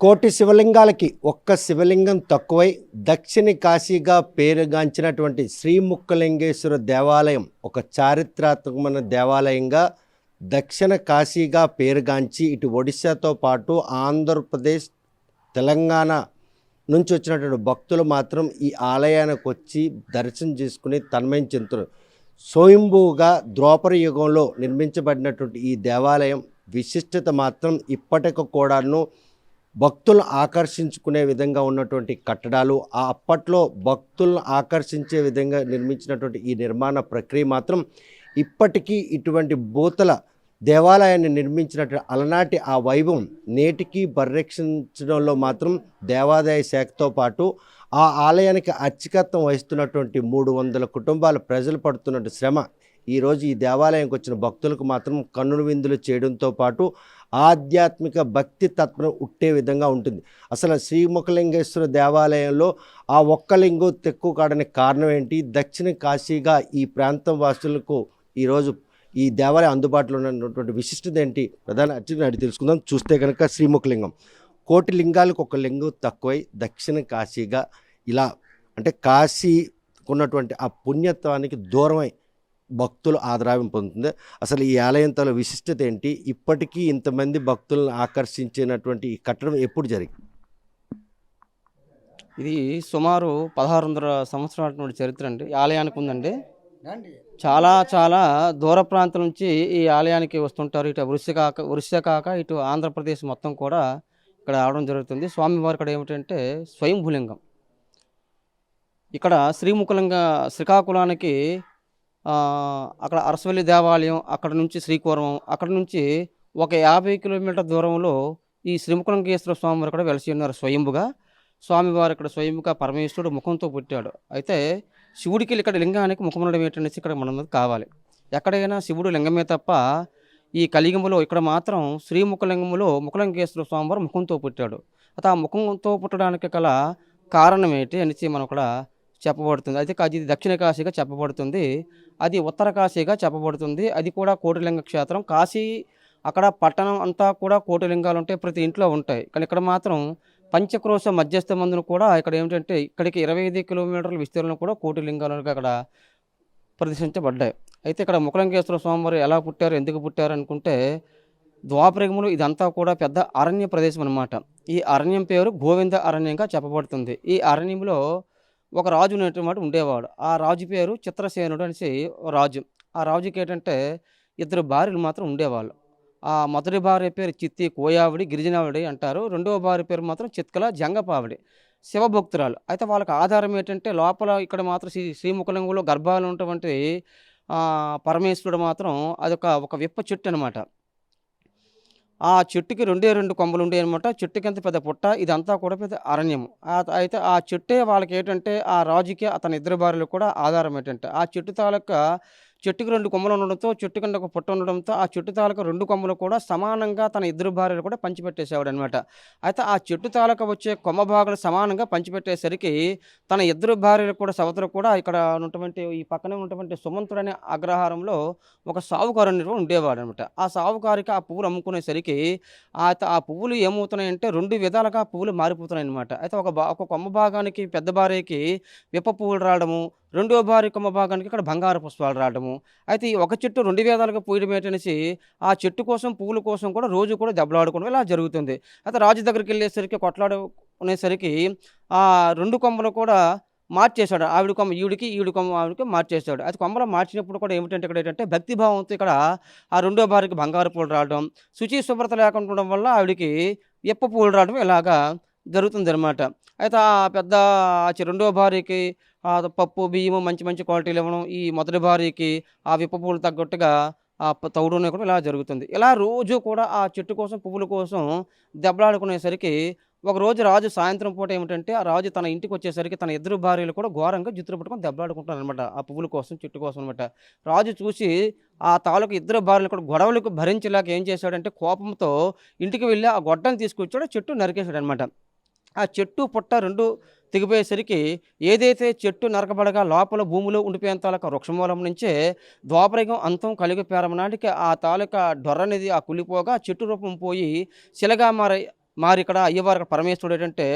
కోటి శివలింగాలకి ఒక్క శివలింగం తక్కువై దక్షిణ కాశీగా పేరుగాంచినటువంటి శ్రీముక్కలింగేశ్వర దేవాలయం ఒక చారిత్రాత్మకమైన దేవాలయంగా దక్షిణ కాశీగా పేరుగాంచి ఇటు ఒడిశాతో పాటు ఆంధ్రప్రదేశ్ తెలంగాణ నుంచి వచ్చినటువంటి భక్తులు మాత్రం ఈ ఆలయానికి వచ్చి దర్శనం చేసుకుని తన్మయం చెందుతారు స్వయంభూగా ద్రోపర యుగంలో నిర్మించబడినటువంటి ఈ దేవాలయం విశిష్టత మాత్రం ఇప్పటికి కూడాను భక్తులను ఆకర్షించుకునే విధంగా ఉన్నటువంటి కట్టడాలు ఆ అప్పట్లో భక్తులను ఆకర్షించే విధంగా నిర్మించినటువంటి ఈ నిర్మాణ ప్రక్రియ మాత్రం ఇప్పటికీ ఇటువంటి బూతల దేవాలయాన్ని నిర్మించినటువంటి అలనాటి ఆ వైభవం నేటికి పరిరక్షించడంలో మాత్రం దేవాదాయ శాఖతో పాటు ఆ ఆలయానికి అర్చకత్వం వహిస్తున్నటువంటి మూడు వందల కుటుంబాల ప్రజలు పడుతున్నటువంటి శ్రమ. ఈరోజు ఈ దేవాలయంకి వచ్చిన భక్తులకు మాత్రం కన్నుల విందులు చేయడంతో పాటు ఆధ్యాత్మిక భక్తి తత్వం ఉట్టే విధంగా ఉంటుంది. అసలు శ్రీముఖలింగేశ్వర దేవాలయంలో ఆ ఒక్క లింగం తెక్కువ కాడడానికి కారణం ఏంటి? దక్షిణ కాశీగా ఈ ప్రాంతం వాసులకు ఈరోజు ఈ దేవాలయం అందుబాటులో ఉన్నటువంటి విశిష్టత ఏంటి? ప్రధాన అర్చన అడిగి తెలుసుకుందాం. చూస్తే కనుక శ్రీముఖలింగం. కోటి లింగాలకు ఒక లింగం తక్కువై దక్షిణ కాశీగా ఇలా అంటే కాశీ ఉన్నటువంటి ఆ పుణ్యత్వానికి దూరమై భక్తులు ఆదరావం పొందుతుంది. అసలు ఈ ఆలయం తల విశిష్టత ఏంటి? ఇప్పటికీ ఇంతమంది భక్తులను ఆకర్షించినటువంటి ఈ కట్టడం ఎప్పుడు జరిగింది? ఇది సుమారు పదహారు వందల సంవత్సరాల నుండి చరిత్ర అండి. ఈ ఆలయానికి ఉందండి. చాలా చాలా దూర ప్రాంతం నుంచి ఈ ఆలయానికి వస్తుంటారు. ఇటు వృష్య కాక వృష్య కాక ఇటు ఆంధ్రప్రదేశ్ మొత్తం కూడా ఇక్కడ రావడం జరుగుతుంది. స్వామివారి ఇక్కడ ఏమిటంటే స్వయంభూలింగం. ఇక్కడ శ్రీముఖలింగ శ్రీకాకుళానికి అక్కడ అరసవల్లి దేవాలయం అక్కడ నుంచి శ్రీకూర్మం అక్కడ నుంచి ఒక యాభై కిలోమీటర్ దూరంలో ఈ శ్రీముఖలింగేశ్వర స్వామివారు కూడా వెలసి ఉన్నారు స్వయంభుగా. స్వామివారు ఇక్కడ స్వయంగా పరమేశ్వరుడు ముఖంతో పుట్టాడు. అయితే శివుడికి ఇక్కడ లింగానికి ముఖం ఉండడం ఏంటనేసి ఇక్కడ మనం కావాలి. ఎక్కడైనా శివుడు లింగమే తప్ప ఈ కలియుగంలో ఇక్కడ మాత్రం శ్రీముఖలింగములో ముఖలింగేశ్వర స్వామివారు ముఖంతో పుట్టాడు. అయితే ఆ ముఖంతో పుట్టడానికి గల కారణం ఏంటి అనేసి మనం ఇక్కడ చెప్పబడుతుంది. అయితే అది దక్షిణ కాశీగా చెప్పబడుతుంది. అది ఉత్తర కాశీగా చెప్పబడుతుంది. అది కూడా కోటిలింగ క్షేత్రం. కాశీ అక్కడ పట్టణం అంతా కూడా కోటిలింగాలు ఉంటాయి ప్రతి ఇంట్లో ఉంటాయి. కానీ ఇక్కడ మాత్రం పంచక్రోశ మధ్యస్థ మందును కూడా ఇక్కడ ఏమిటంటే ఇక్కడికి ఇరవై ఐదు కిలోమీటర్ల విస్తీర్ణం కూడా కోటిలింగాలుగా అక్కడ ప్రదర్శించబడ్డాయి. అయితే ఇక్కడ ముఖలింగేశ్వర స్వామివారు ఎలా పుట్టారు ఎందుకు పుట్టారు అనుకుంటే ద్వాపరయుగంలో ఇదంతా కూడా పెద్ద అరణ్య ప్రదేశం అనమాట ఈ అరణ్యం పేరు గోవింద అరణ్యంగా చెప్పబడుతుంది. ఈ అరణ్యంలో ఒక రాజు అనేటువంటి ఉండేవాడు. ఆ రాజు పేరు చిత్రసేనుడు అనేసి రాజు. ఆ రాజుకి ఏంటంటే ఇద్దరు భార్యలు మాత్రం ఉండేవాళ్ళు. ఆ మొదటి భార్య పేరు చిత్తి కోయావిడి గిరిజనావిడి అంటారు. రెండవ భార్య పేరు మాత్రం చిత్కల జంగపావిడి. శివభక్తురాలు. అయితే వాళ్ళకి ఆధారం ఏంటంటే లోపల ఇక్కడ మాత్రం శ్రీ శ్రీముఖలింగంలో గర్భాలు ఉన్నటువంటి పరమేశ్వరుడు మాత్రం అదొక ఒక విప్ప చెట్టు అనమాట ఆ చెట్టుకి రెండే రెండు కొమ్మలు ఉండే అనమాట చెట్టుకి ఎంత పెద్ద పుట్ట? ఇదంతా కూడా పెద్ద అరణ్యం అయితే ఆ చెట్టే వాళ్ళకి ఏంటంటే ఆ రాజుకి అతని ఇద్దరు భార్యలు కూడా ఆధారం ఏంటంటే ఆ చెట్టు తాలూకా చెట్టుకి రెండు కొమ్మలు ఉండడంతో చెట్టు కింద ఒక పుట్ట ఉండడంతో ఆ చెట్టు తాలూకా రెండు కొమ్మలు కూడా సమానంగా తన ఇద్దరు భార్యలు కూడా పంచిపెట్టేసేవాడు అనమాట అయితే ఆ చెట్టు తాలూకా వచ్చే కొమ్మ భాగాలు సమానంగా పంచిపెట్టేసరికి తన ఇద్దరు భార్యలు కూడా సవతలు కూడా ఇక్కడ ఉన్నటువంటి ఈ పక్కనే ఉన్నటువంటి సుమంతుడు అనే అగ్రహారంలో ఒక సావుకారు అనేవాడు ఉండేవాడు అనమాట ఆ సావుకారికి ఆ పువ్వులు అమ్ముకునేసరికి ఆ ఆ పువ్వులు ఏమవుతున్నాయంటే రెండు విధాలుగా పువ్వులు మారిపోతున్నాయి అనమాట అయితే ఒక ఒక కొమ్మ భాగానికి పెద్ద భార్యకి విప్ప పువ్వులు రావడము రెండో భారి కొమ్మ భాగానికి ఇక్కడ బంగారు పుష్పాలు రావడము. అయితే ఈ ఒక చెట్టు రెండు విధాలుగా పూయడం ఏంటనేసి ఆ చెట్టు కోసం పువ్వుల కోసం కూడా రోజు కూడా దెబ్బలాడుకోవడం ఇలా జరుగుతుంది. అయితే రాజు దగ్గరికి వెళ్ళేసరికి కొట్లాడుకునేసరికి ఆ రెండు కొమ్మలు కూడా మార్చేశాడు. ఆవిడ కొమ్మ ఈవిడికి ఈవిడ కొమ్మ ఆవిడకి మార్చేశాడు. అది కొమ్మలు మార్చినప్పుడు కూడా ఏమిటంటే ఇక్కడ ఏంటంటే భక్తిభావంతో ఇక్కడ ఆ రెండో భార్యకి బంగారు పూలు రావడం శుచి శుభ్రత లేకుండా వల్ల ఆవిడకి ఎప్ప పూలు రావడం ఇలాగా జరుగుతుంది అనమాట అయితే ఆ పెద్ద ఆ చి- రెండో భార్యకి పప్పు బియ్యము మంచి మంచి క్వాలిటీలు ఇవ్వడం ఈ మొదటి భార్యకి ఆ విప్ప పువ్వులు తగ్గట్టుగా ఆ తౌడునే కూడా ఇలా జరుగుతుంది. ఇలా రోజు కూడా ఆ చెట్టు కోసం పువ్వుల కోసం దెబ్బలాడుకునేసరికి ఒక రోజు రాజు సాయంత్రం పూట ఏమిటంటే ఆ రాజు తన ఇంటికి వచ్చేసరికి తన ఇద్దరు భార్యలు కూడా ఘోరంగా జుత్తులు పట్టుకొని దెబ్బలాడుకుంటారు అనమాట ఆ పువ్వుల కోసం చెట్టు కోసం అనమాట రాజు చూసి ఆ తాలూకు ఇద్దరు భార్యలు కూడా గొడవలకు భరించేలాక ఏం చేశాడంటే కోపంతో ఇంటికి వెళ్ళి ఆ గొడ్డను తీసుకొచ్చాడు చెట్టు నరికేశాడు అనమాట ఆ చెట్టు పుట్ట రెండు తెగిపోయేసరికి ఏదైతే చెట్టు నరకబడగా లోపల భూమిలో ఉండిపోయేంత వృక్షమూలం నుంచే ద్వాపరయుగం అంతం కలిగిపోయారం నాటికి ఆ తాలూకా డొర్ర అనేది ఆ కులిపోగా చెట్టు రూపం పోయి శిలగా మారే మరి ఇక్కడ అయ్యవారు ఇక్కడ పరమేశ్వరుడు ఏంటంటే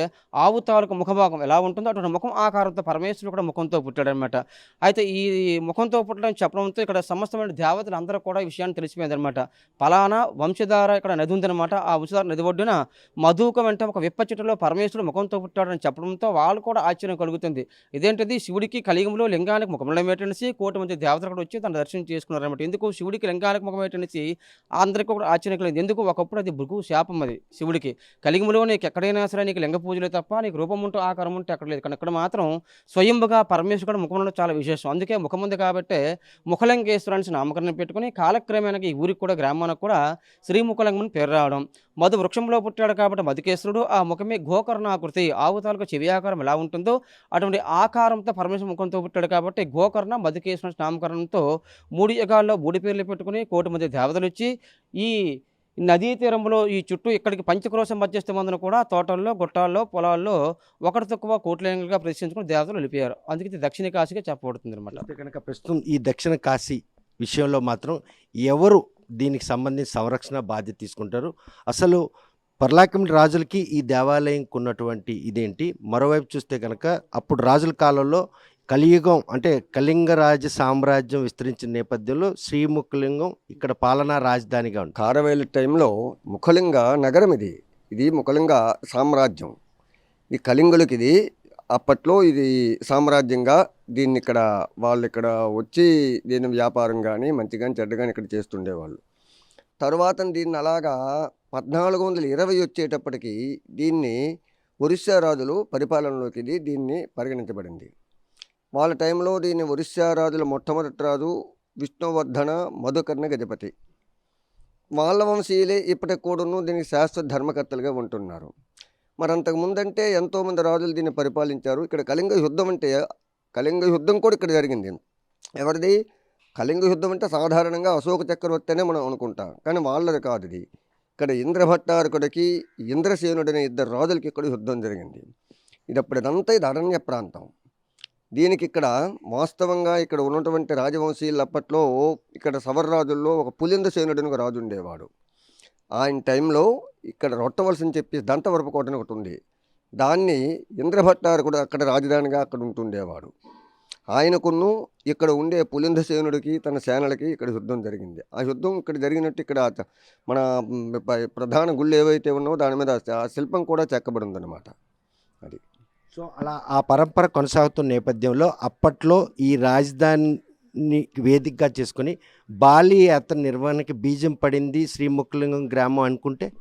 ఆవు తాలూకు ముఖభాగం ఎలా ఉంటుందో అటువంటి ముఖం ఆకారంతో పరమేశ్వరుడు కూడా ముఖంతో పుట్టాడనమాట అయితే ఈ ముఖంతో పుట్టడం చెప్పడంతో ఇక్కడ సమస్తమైన దేవతలు అందరూ కూడా ఈ విషయాన్ని తెలిసిపోయింది అనమాట పలానా వంశధార ఇక్కడ నది ఉందన్నమాట. ఆ వంశధార నది ఒడ్డున మధుక వెంట ఒక విప్ప చెట్టులో పరమేశ్వరుడు ముఖంతో పుట్టాడని చెప్పడంతో వాళ్ళు కూడా ఆశ్చర్యం కలుగుతుంది. ఇదేంటిది? శివుడికి కలిగంలో లింగానికి ముఖంలో ఏంటనేసి కోటి మంది దేవతలు కూడా వచ్చి తన దర్శనం చేసుకున్నారన్నమాట. ఎందుకు? శివుడికి లింగానికి ముఖం ఏంటనేసి అందరికీ కూడా ఆశ్చర్యం కలిగింది. ఎందుకు? ఒకప్పుడు అది భృగు శాపం అది శివుడికి. కలిగములో నీకు ఎక్కడైనా సరే నీకు లింగ పూజలే తప్ప నీకు రూపం ఉంటూ ఆకారం ఉంటే అక్కడ లేదు కానీ ఇక్కడ మాత్రం స్వయంభుగా పరమేశ్వరుడు ముఖంలో చాలా విశేషం. అందుకే ముఖం ఉంది కాబట్టి ముఖలింగేశ్వరాన్ని నామకరణం పెట్టుకుని కాలక్రమేణకి ఈ ఊరికి కూడా గ్రామానికి కూడా శ్రీముఖలింగం పేరు రావడం. మధు వృక్షంలో పుట్టాడు కాబట్టి మధుకేశ్వరుడు ఆ ముఖమే గోకర్ణాకృతి. ఆవుతాలకు చెవి ఆకారం ఎలా ఉంటుందో అటువంటి ఆకారంతో పరమేశ్వర ముఖంతో పుట్టాడు కాబట్టి గోకర్ణ మధుకేశ్వర నామకరణంతో మూడు యుగాల్లో మూడు పేర్లు పెట్టుకుని కోటి మంది దేవతలు వచ్చి ఈ నదీ తీరంలో ఈ చుట్టూ ఇక్కడికి పంచక్రోశం మధ్యస్థ మందును కూడా తోటల్లో గుట్టాల్లో పొలాల్లో ఒకటి తక్కువ కోట్లేంగులుగా ప్రదర్శించుకుని దేవతలు నిలిపారు. అందుకే ఇది దక్షిణ కాశీగా చెప్పబడుతుంది అనమాట కనుక ప్రస్తుతం ఈ దక్షిణ కాశీ విషయంలో మాత్రం ఎవరు దీనికి సంబంధించి సంరక్షణ బాధ్యత తీసుకుంటారు? అసలు పర్లాకిండి రాజులకి ఈ దేవాలయంకి ఉన్నటువంటి ఇదేంటి? మరోవైపు చూస్తే కనుక అప్పుడు రాజుల కాలంలో కలియుగం అంటే కళింగరాజ సామ్రాజ్యం విస్తరించిన నేపథ్యంలో శ్రీముఖలింగం ఇక్కడ పాలనా రాజధానిగా ఉంది. కారవేలు టైంలో ముఖలింగ నగరం ఇది. ఇది ముఖలింగ సామ్రాజ్యం. ఈ కళింగులకి ఇది అప్పట్లో ఇది సామ్రాజ్యంగా దీన్ని ఇక్కడ వాళ్ళు ఇక్కడ వచ్చి దీని వ్యాపారం కానీ మంచి కానీ చెడ్డ కానీ ఇక్కడ చేస్తుండేవాళ్ళు. తర్వాత దీన్ని అలాగా పద్నాలుగు వందల ఇరవై వచ్చేటప్పటికి దీన్ని ఒరిస్సా రాజులు పరిపాలనలోకి ఇది దీన్ని పరిగణించబడింది. వాళ్ళ టైంలో దీన్ని ఒరిస్సా రాజుల మొట్టమొదటి రాజు విష్ణువర్ధన మధుకర్ణ గజపతి. వాళ్ళ వంశీయులే ఇప్పటికి కూడాను దీనికి శాశ్వత ధర్మకర్తలుగా ఉంటున్నారు. మరి అంతకు ముందంటే ఎంతోమంది రాజులు దీన్ని పరిపాలించారు. ఇక్కడ కళింగ యుద్ధం అంటే కళింగ యుద్ధం కూడా ఇక్కడ జరిగింది. ఎవరిది? కళింగ యుద్ధం అంటే సాధారణంగా అశోక చక్రవర్తి అనే మనం అనుకుంటాం. కానీ వాళ్ళది కాదు ఇది. ఇక్కడ ఇంద్రభట్టారకుడికి ఇంద్రసేనుడనే ఇద్దరు రాజులకి ఇక్కడ యుద్ధం జరిగింది. ఇది అప్పుడు ఇదంతా ఇది అరణ్య ప్రాంతం. దీనికి ఇక్కడ వాస్తవంగా ఇక్కడ ఉన్నటువంటి రాజవంశీయులు అప్పట్లో ఇక్కడ సవర్రాజుల్లో ఒక పులిందసేనుడని ఒక రాజు ఉండేవాడు ఆయన టైంలో ఇక్కడ రొట్టవలసి చెప్పి దంతవరపు కోట అని ఒకటి ఉంది దాన్ని ఇంద్రభట్టారు కూడా అక్కడ రాజధానిగా అక్కడ ఉంటుండేవాడు. ఆయనకును ఇక్కడ ఉండే పులిందసేనుడికి తన సేనలకి ఇక్కడ యుద్ధం జరిగింది. ఆ యుద్ధం ఇక్కడ జరిగినట్టు ఇక్కడ మన ప్రధాన గుళ్ళు ఏవైతే ఉన్నో దాని మీద ఆ శిల్పం కూడా చెక్కబడి ఉందన్నమాట సో అలా ఆ పరంపర కొనసాగుతున్న నేపథ్యంలో అప్పట్లో ఈ రాజధాని వేదికగా చేసుకొని బాలి యాత్ర నిర్వహణకి బీజం పడింది శ్రీముఖలింగం గ్రామం అనుకుంటే?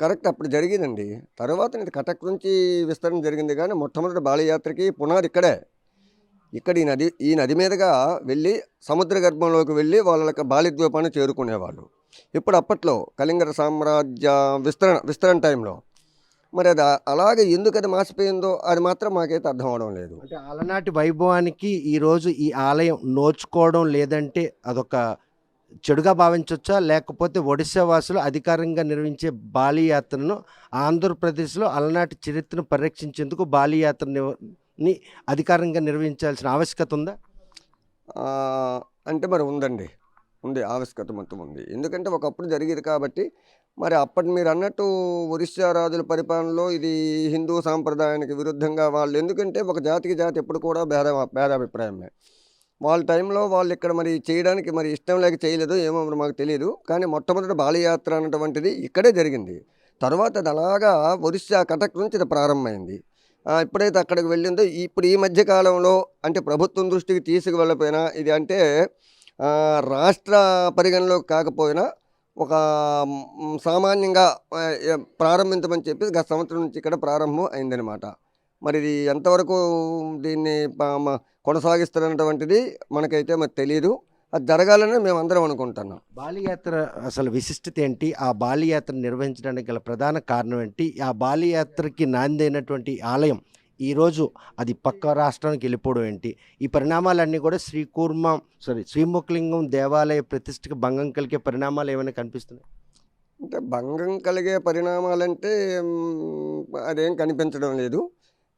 కరెక్ట్. అప్పుడు జరిగిందండి. తర్వాత ఇది కటక్ నుంచి విస్తరణ జరిగింది కానీ మొట్టమొదటి బాలయాత్రకి పునాది ఇక్కడే. ఇక్కడ ఈ నది ఈ నది మీదుగా వెళ్ళి సముద్ర గర్భంలోకి వెళ్ళి వాళ్ళ బాలిద్వీపాన్ని చేరుకునేవాళ్ళు. ఇప్పుడు అప్పట్లో కళింగర సామ్రాజ్య విస్తరణ విస్తరణ టైంలో మరి అది అలాగే ఎందుకు అది మాసిపోయిందో అది మాత్రం మాకైతే అర్థం అవడం లేదు. అంటే అలనాటి వైభవానికి ఈరోజు ఈ ఆలయం నోచుకోవడం లేదంటే అదొక చెడుగా భావించవచ్చా లేకపోతే ఒడిశా వాసులు అధికారంగా నిర్వహించే బాలి యాత్రను ఆంధ్రప్రదేశ్లో అలనాటి చరిత్రను పరిరక్షించేందుకు బాలి యాత్రని అధికారంగా నిర్వహించాల్సిన ఆవశ్యకత ఉందా? అంటే మరి ఉందండి. ఉంది. ఆవశ్యకత మొత్తం ఉంది. ఎందుకంటే ఒకప్పుడు జరిగేది కాబట్టి మరి అప్పటి మీరు అన్నట్టు ఒరిస్సా రాజుల పరిపాలనలో ఇది హిందూ సాంప్రదాయానికి విరుద్ధంగా వాళ్ళు ఎందుకంటే ఒక జాతికి జాతి ఎప్పుడు కూడా భేద భేదాభిప్రాయమే. వాళ్ళ టైంలో వాళ్ళు ఇక్కడ మరి చేయడానికి మరి ఇష్టం లేక చేయలేదు ఏమో మాకు తెలియదు కానీ మొట్టమొదటి బాలయాత్ర అన్నటువంటిది ఇక్కడే జరిగింది. తర్వాత అది అలాగా ఒరిస్సా కటక్ నుంచి ఇది ప్రారంభమైంది. ఎప్పుడైతే అక్కడికి వెళ్ళిందో ఇప్పుడు ఈ మధ్య కాలంలో అంటే ప్రభుత్వం దృష్టికి తీసుకువెళ్ళపోయినా ఇది అంటే రాష్ట్ర పరిగణలోకి కాకపోయినా ఒక సామాన్యంగా ప్రారంభించమని చెప్పి గత సంవత్సరం నుంచి ఇక్కడ ప్రారంభం అయిందనమాట మరి ఇది ఎంతవరకు దీన్ని ప- కొనసాగిస్తున్నటువంటిది మనకైతే మరి తెలియదు అది జరగాలని మేము అందరం అనుకుంటున్నాం. బాలియాత్ర అసలు విశిష్టత ఏంటి? ఆ బాలియాత్ర నిర్వహించడానికి గల ప్రధాన కారణం ఏంటి? ఆ బాలి నాందైనటువంటి నాంది అయినటువంటి ఆలయం ఈరోజు అది పక్క రాష్ట్రానికి వెళ్ళిపోవడం ఏంటి? ఈ పరిణామాలన్నీ కూడా శ్రీకూర్మ సారీ శ్రీముఖలింగం దేవాలయ ప్రతిష్టకి భంగం కలిగే పరిణామాలు ఏమైనా కనిపిస్తున్నాయి? అంటే భంగం కలిగే పరిణామాలంటే అదేం కనిపించడం లేదు.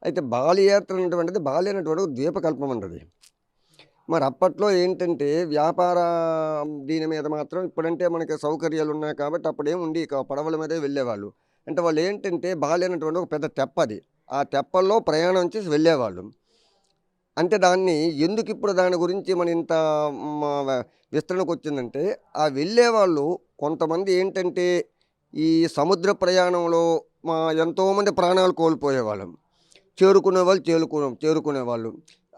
అయితే బాలియాత్ర అనేటువంటిది బాలి అనేటువంటి ఒక ద్వీపకల్పం ఉంటుంది మరి అప్పట్లో ఏంటంటే వ్యాపార దీని మీద మాత్రం ఇప్పుడంటే మనకి సౌకర్యాలు ఉన్నాయి కాబట్టి అప్పుడేం ఉండి పడవల మీదే వెళ్ళేవాళ్ళు. అంటే వాళ్ళు ఏంటంటే బాలేనటువంటి ఒక పెద్ద తెప్ప అది. ఆ తెప్పల్లో ప్రయాణం చేసి వెళ్ళేవాళ్ళు. అంటే దాన్ని ఎందుకు ఇప్పుడు దాని గురించి మన ఇంత విస్తరణకు వచ్చిందంటే ఆ వెళ్ళేవాళ్ళు కొంతమంది ఏంటంటే ఈ సముద్ర ప్రయాణంలో మా ఎంతోమంది ప్రాణాలు కోల్పోయేవాళ్ళం. చేరుకునే వాళ్ళు చేరుకునే చేరుకునేవాళ్ళు.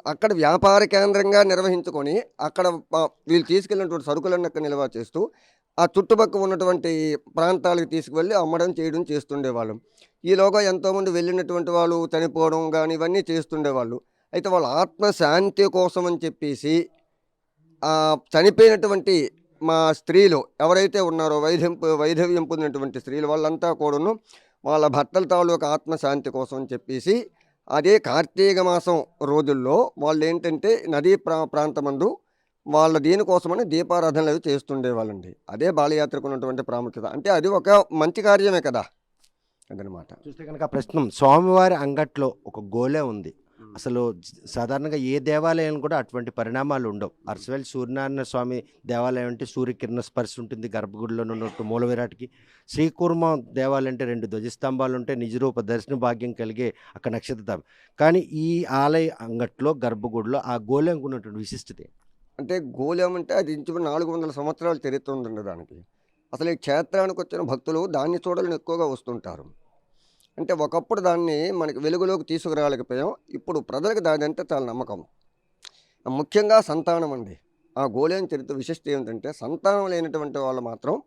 అక్కడ వ్యాపార కేంద్రంగా నిర్వహించుకొని అక్కడ వీళ్ళు తీసుకెళ్ళినటువంటి సరుకులన్నీ అక్కడ నిల్వ చేస్తూ ఆ చుట్టుపక్కల ఉన్నటువంటి ప్రాంతాలకు తీసుకువెళ్ళి అమ్మడం చేయడం చేస్తుండేవాళ్ళం. ఈలోగా ఎంతోమంది వెళ్ళినటువంటి వాళ్ళు చనిపోవడం కానీ ఇవన్నీ చేస్తుండేవాళ్ళు. అయితే వాళ్ళ ఆత్మశాంతి కోసం అని చెప్పేసి ఆ చనిపోయినటువంటి మా స్త్రీలు ఎవరైతే ఉన్నారో వైద్యం వైధవ్యం పొందినటువంటి స్త్రీలు వాళ్ళంతా కూడాను వాళ్ళ భర్తల తాలూకు ఆత్మశాంతి కోసం అని చెప్పేసి అదే కార్తీక మాసం రోజుల్లో వాళ్ళు ఏంటంటే నదీ ప్రా ప్రాంతమందు వాళ్ళ దీనికోసమని దీపారాధనలు అవి చేస్తుండేవాళ్ళండి. అదే బాలయాత్రకు ఉన్నటువంటి ప్రాముఖ్యత. అంటే అది ఒక మంచి కార్యమే కదా? అదనమాట. చూస్తే కనుక ప్రస్తుతం స్వామివారి అంగట్లో ఒక గోలే ఉంది. అసలు సాధారణంగా ఏ దేవాలయం కూడా అటువంటి పరిణామాలు ఉండవు. అరసవేల్ సూర్యనారాయణ స్వామి దేవాలయం అంటే సూర్యకిరణ స్పర్శ ఉంటుంది గర్భగుడిలో ఉన్నట్టు మూల విరాట్కి. శ్రీకూర్మ దేవాలయం అంటే రెండు ధ్వజస్తంభాలు ఉంటే నిజరూప దర్శన భాగ్యం కలిగే అక్కడ నక్షత్రం కానీ ఈ ఆలయ అంగట్లో గర్భగుడిలో ఆ గోళంకు ఉన్నటువంటి విశిష్టత? అంటే గోళం అంటే అది ఇంచుమించు నాలుగు వందల సంవత్సరాలు చరిత్ర ఉందండి దానికి. అసలు ఈ క్షేత్రానికి వచ్చిన భక్తులు దాన్ని చూడాలని ఎక్కువగా వస్తుంటారు. అంటే ఒకప్పుడు దాన్ని మనకి వెలుగులోకి తీసుకురాలేకపోయాం. ఇప్పుడు ప్రజలకు దాని అంటే చాలా నమ్మకం. ముఖ్యంగా సంతానం అండి. ఆ గోళం చరిత్ర విశిష్టత ఏమిటంటే సంతానం లేనటువంటి వాళ్ళు మాత్రం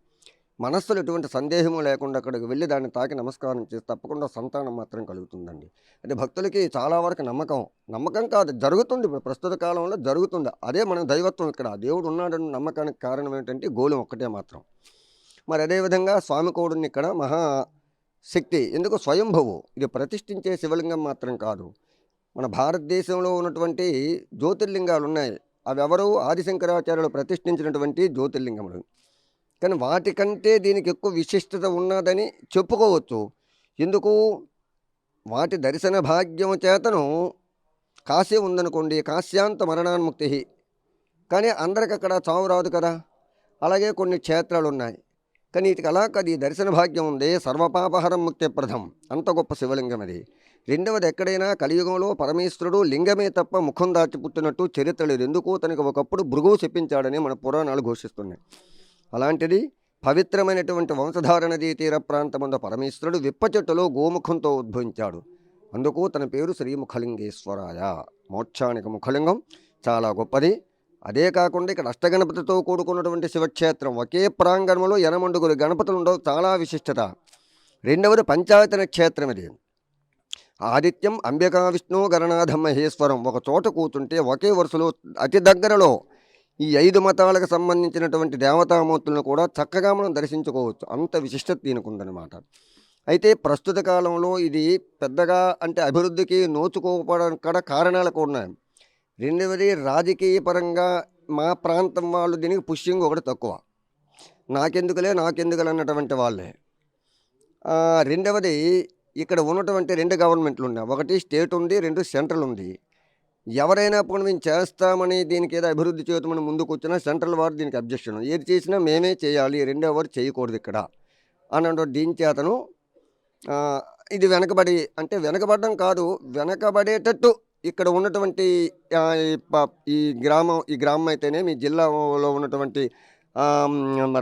మనస్సులు ఎటువంటి సందేహము లేకుండా అక్కడికి వెళ్ళి దాన్ని తాకి నమస్కారం చేసి తప్పకుండా సంతానం మాత్రం కలుగుతుందండి. అంటే భక్తులకి చాలా వరకు నమ్మకం. నమ్మకం కాదు జరుగుతుంది. ఇప్పుడు ప్రస్తుత కాలంలో జరుగుతుంది. అదే మన దైవత్వం ఇక్కడ. దేవుడు ఉన్నాడని నమ్మకానికి కారణం ఏంటంటే గోళం ఒక్కటే మాత్రం. మరి అదేవిధంగా స్వామి కోడుని ఇక్కడ మహా శక్తి ఎందుకు స్వయంభవు. ఇది ప్రతిష్ఠించే శివలింగం మాత్రం కాదు. మన భారతదేశంలో ఉన్నటువంటి జ్యోతిర్లింగాలు ఉన్నాయి. అవి ఎవరు? ఆదిశంకరాచార్యులు ప్రతిష్ఠించినటువంటి జ్యోతిర్లింగములు. కానీ వాటికంటే దీనికి ఎక్కువ విశిష్టత ఉన్నదని చెప్పుకోవచ్చు. ఎందుకు? వాటి దర్శన భాగ్యం చేతను కాశీ ఉందనుకోండి కాశ్యాంత మరణాన్ముక్తి కానీ అందరికి అక్కడ చావు రాదు కదా. అలాగే కొన్ని క్షేత్రాలు ఉన్నాయి కానీ ఇటుకి అలా కాదు ఈ దర్శన భాగ్యం ఉంది సర్వపాపహరం ముక్తి ప్రథం అంత గొప్ప శివలింగం అది. రెండవది ఎక్కడైనా కలియుగంలో పరమేశ్వరుడు లింగమే తప్ప ముఖం దాచి పుట్టినట్టు చరిత్ర లేదు ఎందుకు? తనకు ఒకప్పుడు భృగువు చెప్పించాడని మన పురాణాలు ఘోషిస్తున్నాయి. అలాంటిది పవిత్రమైనటువంటి వంశధార తీర ప్రాంతముంద పరమేశ్వరుడు విప్ప చెట్టులో గోముఖంతో ఉద్భవించాడు. అందుకు తన పేరు శ్రీముఖలింగేశ్వరాయ. మోక్షానికి ముఖలింగం చాలా గొప్పది. అదే కాకుండా ఇక్కడ అష్టగణపతితో కూడుకున్నటువంటి శివక్షేత్రం ఒకే ప్రాంగణంలో ఎనమండుగురు గణపతులు ఉండవు చాలా విశిష్టత. రెండవది పంచాయతన క్షేత్రం ఇది. ఆదిత్యం అంబికా విష్ణు గణనాథం మహేశ్వరం ఒక చోట కూతుంటే ఒకే వరుసలో అతి దగ్గరలో ఈ ఐదు మతాలకు సంబంధించినటువంటి దేవతామూర్తులను కూడా చక్కగా మనం దర్శించుకోవచ్చు. అంత విశిష్టత దీనికి ఉందన్నమాట అయితే ప్రస్తుత కాలంలో ఇది పెద్దగా అంటే అభివృద్ధికి నోచుకోకపోవడానికి కూడా కారణాలు కూడా ఉన్నాయి. రెండవది రాజకీయ పరంగా మా ప్రాంతం వాళ్ళు దీనికి పుష్యంగా ఒకటి తక్కువ. నాకెందుకులే నాకెందుకులే అన్నటువంటి వాళ్ళే. రెండవది ఇక్కడ ఉన్నటువంటి రెండు గవర్నమెంట్లు ఉన్నాయి ఒకటి స్టేట్ ఉంది రెండు సెంట్రల్ ఉంది. ఎవరైనా పని మేము చేస్తామని దీనికి ఏదో అభివృద్ధి చేద్దామని ముందుకు వచ్చినా సెంట్రల్ వారు దీనికి అబ్జెక్షన్. ఏది చేసినా మేమే చేయాలి రెండో వారు చేయకూడదు ఇక్కడ. అన్నట్టు దీని చేతను. ఇది వెనకబడి అంటే వెనకబడడం కాదు వెనకబడేటట్టు ఇక్కడ ఉన్నటువంటి ఈ గ్రామం ఈ గ్రామం అయితేనే మీ జిల్లాలో ఉన్నటువంటి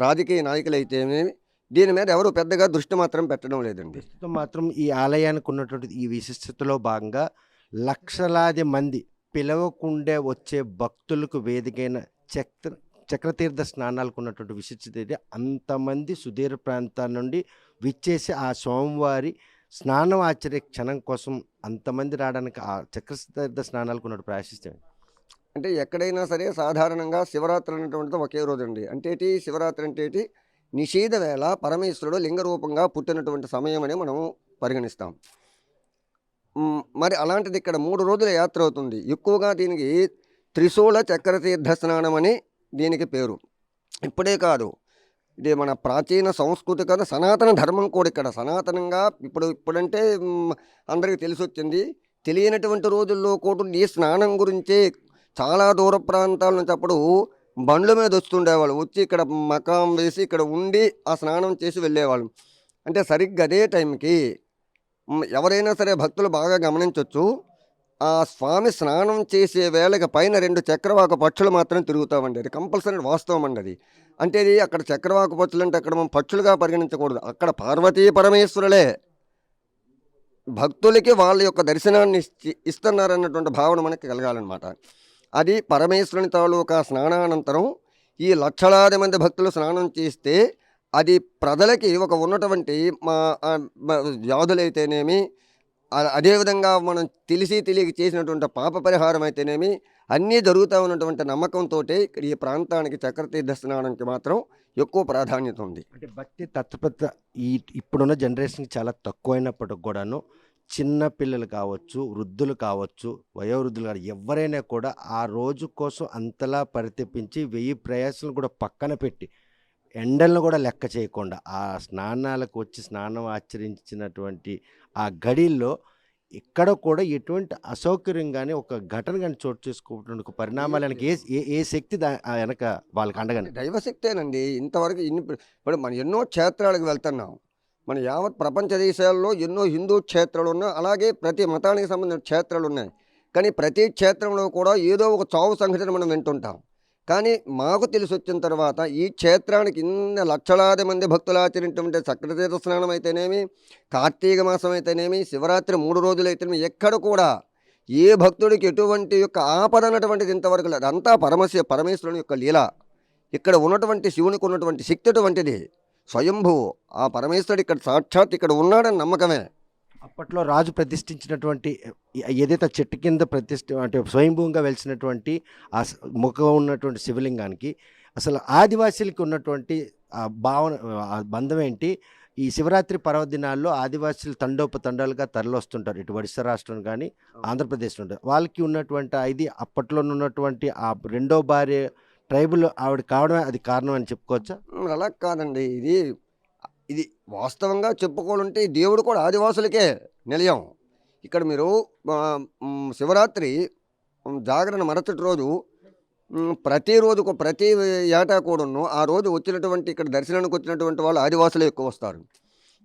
రాజకీయ నాయకులు అయితేనే దీని మీద ఎవరు పెద్దగా దృష్టి మాత్రం పెట్టడం లేదండి. మాత్రం ఈ ఆలయానికి ఉన్నటువంటి ఈ విశిష్టతలో భాగంగా లక్షలాది మంది పిలవకుండా వచ్చే భక్తులకు వేదికైన చక్ర చక్రతీర్థ స్నానాలకు ఉన్నటువంటి విశిష్టత ఇది. అంతమంది సుదీర ప్రాంతాల నుండి విచ్చేసి ఆ స్వామివారి స్నానం ఆచరే క్షణం కోసం అంతమంది రావడానికి ఆ చక్రతీర్థ స్నానాలకు ఉన్నట్టు ప్రాశస్త్యం అంటే ఎక్కడైనా సరే సాధారణంగా శివరాత్రి అనేటువంటిది ఒకే రోజు అండి అంటే శివరాత్రి అంటే నిషేధ వేళ పరమేశ్వరుడు లింగ రూపంగా పుట్టినటువంటి సమయం అని మనం పరిగణిస్తాం. మరి అలాంటిది ఇక్కడ మూడు రోజుల యాత్ర అవుతుంది. ఎక్కువగా దీనికి త్రిశూల చక్ర తీర్థ స్నానం అని దీనికి పేరు. ఇప్పుడే కాదు. ఇది మన ప్రాచీన సంస్కృతి కదా సనాతన ధర్మం కూడా ఇక్కడ. సనాతనంగా ఇప్పుడు ఇప్పుడంటే అందరికీ తెలిసి వచ్చింది తెలియనటువంటి రోజుల్లో కూడా ఈ స్నానం గురించే చాలా దూర ప్రాంతాల నుంచి అప్పుడు బండ్ల మీద వస్తుండేవాళ్ళు. వచ్చి ఇక్కడ మకాం వేసి ఇక్కడ ఉండి ఆ స్నానం చేసి వెళ్ళేవాళ్ళు. అంటే సరిగ్గా అదే టైంకి ఎవరైనా సరే భక్తులు బాగా గమనించవచ్చు ఆ స్వామి స్నానం చేసే వేళకి పైన రెండు చక్రవాక పక్షులు మాత్రం తిరుగుతామండి. అది కంపల్సరీ వాస్తవం అండి అది. అంటే ఇది అక్కడ చక్రవాక పక్షులు అంటే అక్కడ మనం పక్షులుగా పరిగణించకూడదు. అక్కడ పార్వతీ పరమేశ్వరులే. భక్తులకి వాళ్ళ యొక్క దర్శనాన్ని ఇచ్చి ఇస్తున్నారన్నటువంటి భావన మనకి కలగాలన్నమాట. అది పరమేశ్వరుని తాలూకా స్నానానంతరం ఈ లక్షలాది మంది భక్తులు స్నానం చేస్తే అది ప్రజలకి ఒక ఉన్నటువంటి మా వ్యాధులైతేనేమి అదేవిధంగా మనం తెలిసి తెలియక చేసినటువంటి పాప పరిహారం అయితేనేమి అన్నీ జరుగుతూ ఉన్నటువంటి నమ్మకంతో ఈ ప్రాంతానికి చక్రతీర్థ స్నానానికి మాత్రం ఎక్కువ ప్రాధాన్యత ఉంది. అంటే భక్తి తత్పరత ఈ ఇప్పుడున్న జనరేషన్కి చాలా తక్కువైనప్పటికి కూడాను చిన్న పిల్లలు కావచ్చు వృద్ధులు కావచ్చు వయోవృద్ధులు కావచ్చు ఎవరైనా కూడా ఆ రోజు కోసం అంతలా పరితెప్పించి వెయ్యి ప్రయాసాలను కూడా పక్కన పెట్టి ఎండలను కూడా లెక్క చేయకుండా ఆ స్నానాలకు వచ్చి స్నానం ఆచరించినటువంటి ఆ గడిల్లో ఎక్కడ కూడా ఎటువంటి అసౌకర్యం కానీ ఒక ఘటన కానీ చోటు చేసుకోవడానికి ఒక పరిణామాలు వెనక ఏ ఏ- ఏ శక్తి దా వెనక వాళ్ళకి అండగానే దైవశక్తేనండి ఇంతవరకు ఇన్ని ఇప్పుడు మనం ఎన్నో క్షేత్రాలకు వెళ్తున్నాం. మన యావత్ ప్రపంచ దేశాల్లో ఎన్నో హిందూ క్షేత్రాలు ఉన్నాయి అలాగే ప్రతి మతానికి సంబంధించిన క్షేత్రాలు ఉన్నాయి కానీ ప్రతి క్షేత్రంలో కూడా ఏదో ఒక చావు సంఘటన మనం వింటుంటాం. కానీ మాకు తెలిసి వచ్చిన తర్వాత ఈ క్షేత్రానికి ఇన్ని లక్షలాది మంది భక్తులు ఆచరించే చక్రతీర్థ స్నానం అయితేనేమి కార్తీక మాసం అయితేనేమి శివరాత్రి మూడు రోజులు అయితేనేమి ఎక్కడ కూడా ఏ భక్తుడికి ఎటువంటి యొక్క ఆపద అన్నటువంటిది ఇంతవరకు లేదు. అంతా పరమశివ పరమేశ్వరుని యొక్క లీల. ఇక్కడ ఉన్నటువంటి శివునికి ఉన్నటువంటి శక్తి అటువంటిది. స్వయంభువు. ఆ పరమేశ్వరుడు ఇక్కడ సాక్షాత్ ఇక్కడ ఉన్నాడని నమ్మకమే. అప్పట్లో రాజు ప్రతిష్ఠించినటువంటి ఏదైతే చెట్టు కింద ప్రతిష్ఠ అంటే స్వయంభూంగా వెలిసినటువంటి ఆ ముఖం ఉన్నటువంటి శివలింగానికి అసలు ఆదివాసీలకి ఉన్నటువంటి ఆ భావన ఆ బంధం ఏంటి? ఈ శివరాత్రి పర్వదినాల్లో ఆదివాసీలు తండోపతండాలుగా తరలివస్తుంటారు. ఇటు ఒడిశా రాష్ట్రం కానీ ఆంధ్రప్రదేశ్ నుండి. వాళ్ళకి ఉన్నటువంటి ఇది అప్పట్లో ఉన్నటువంటి ఆ రెండో భార్య ట్రైబుల్ ఆవిడ కావడమే అది కారణం అని చెప్పుకోవచ్చా? అలా కాదండి. ఇది ఇది వాస్తవంగా చెప్పుకోవాలంటే ఈ దేవుడు కూడా ఆదివాసులకే నిలయం. ఇక్కడ మీరు శివరాత్రి జాగరణ మరుసటి రోజు ప్రతిరోజు ప్రతిరోజుకు ప్రతి ఏటా కూడాను ఆ రోజు వచ్చినటువంటి ఇక్కడ దర్శనానికి వచ్చినటువంటి వాళ్ళు ఆదివాసులు ఎక్కువ వస్తారు.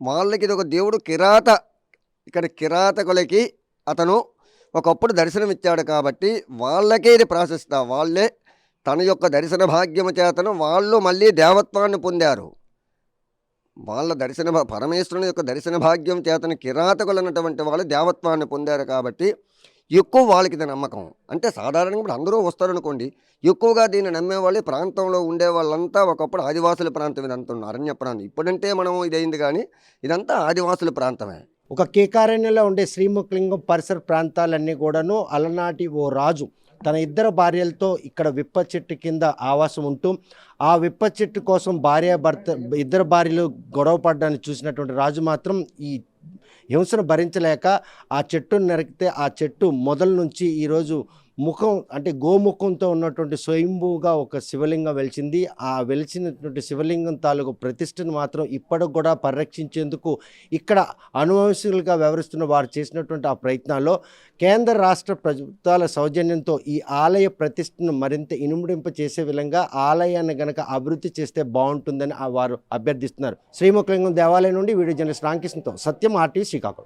వాళ్ళకి ఇది ఒక దేవుడు కిరాత ఇక్కడ కిరాతకులకి అతను ఒకప్పుడు దర్శనం ఇచ్చాడు కాబట్టి వాళ్ళకే ఇది ప్రాశస్తా. వాళ్ళే తన యొక్క దర్శన భాగ్యము చేతను వాళ్ళు మళ్ళీ దేవత్వాన్ని పొందారు. వాళ్ళ దర్శన భా- పరమేశ్వరుని యొక్క దర్శన భాగ్యం చేతను కిరాతకులు అన్నటువంటి వాళ్ళు దేవత్వాన్ని పొందారు కాబట్టి ఎక్కువ వాళ్ళకి ఇది నమ్మకం. అంటే సాధారణంగా ఇప్పుడు అందరూ వస్తారనుకోండి ఎక్కువగా దీన్ని నమ్మేవాళ్ళు ప్రాంతంలో ఉండే వాళ్ళంతా ఒకప్పుడు ఆదివాసుల ప్రాంతం ఇదంతా ఉన్న అరణ్య ప్రాంతం. ఇప్పుడంటే మనం ఇదైంది కానీ ఇదంతా ఆదివాసుల ప్రాంతమే. ఒక కేకారణ్యంలో ఉండే శ్రీముఖలింగం పరిసర ప్రాంతాలన్నీ కూడాను అలనాటి ఓ రాజు తన ఇద్దరు భార్యలతో ఇక్కడ విప్ప చెట్టు కింద ఆవాసం ఉంటూ ఆ విప్ప చెట్టు కోసం భార్య భర్త ఇద్దరు భార్యలు గొడవ పడ్డాన్ని చూసినటువంటి రాజు మాత్రం ఈ హింసను భరించలేక ఆ చెట్టును నరికితే ఆ చెట్టు మొదల నుంచి ఈరోజు ముఖం అంటే గోముఖంతో ఉన్నటువంటి స్వయంభూగా ఒక శివలింగం వెలిచింది. ఆ వెలిచినటువంటి శివలింగం తాలూకు ప్రతిష్టను మాత్రం ఇప్పటికి కూడా పరిరక్షించేందుకు ఇక్కడ అనువంశికులుగా వ్యవహరిస్తున్న వారు చేసినటువంటి ఆ ప్రయత్నాల్లో కేంద్ర రాష్ట్ర ప్రభుత్వాల సౌజన్యంతో ఈ ఆలయ ప్రతిష్టను మరింత ఇనుమడింప చేసే విధంగా ఆలయాన్ని గనక అభివృద్ధి చేస్తే బాగుంటుందని ఆ వారు అభ్యర్థిస్తున్నారు. శ్రీముఖలింగం దేవాలయం నుండి వీడియో జర్నలిస్ట్ రామకృష్ణతో సత్యం ఆర్టీ శ్రీకాకుళం.